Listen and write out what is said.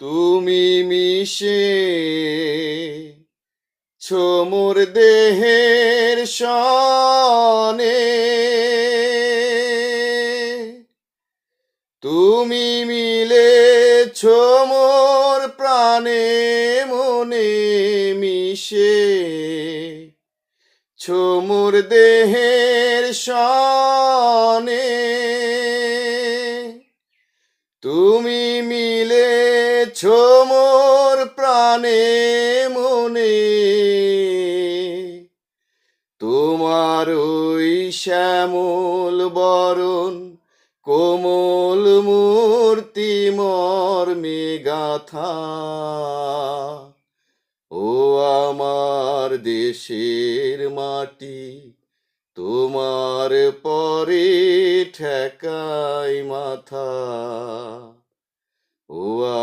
তুমি মিশে ছোমর দেহের সনে। তুমি মিলে ছোমর প্রাণে মনে মিশে ছোমর দেহের সনে। তুমি মিলে ছোমর প্রাণে মনে। তোমার ওই শ্যামল বরণ, কোমল মূর্তি মর্মে গাথা ও আমার দেশের মাটি, তোমার পরে ঠেকাই মাথা।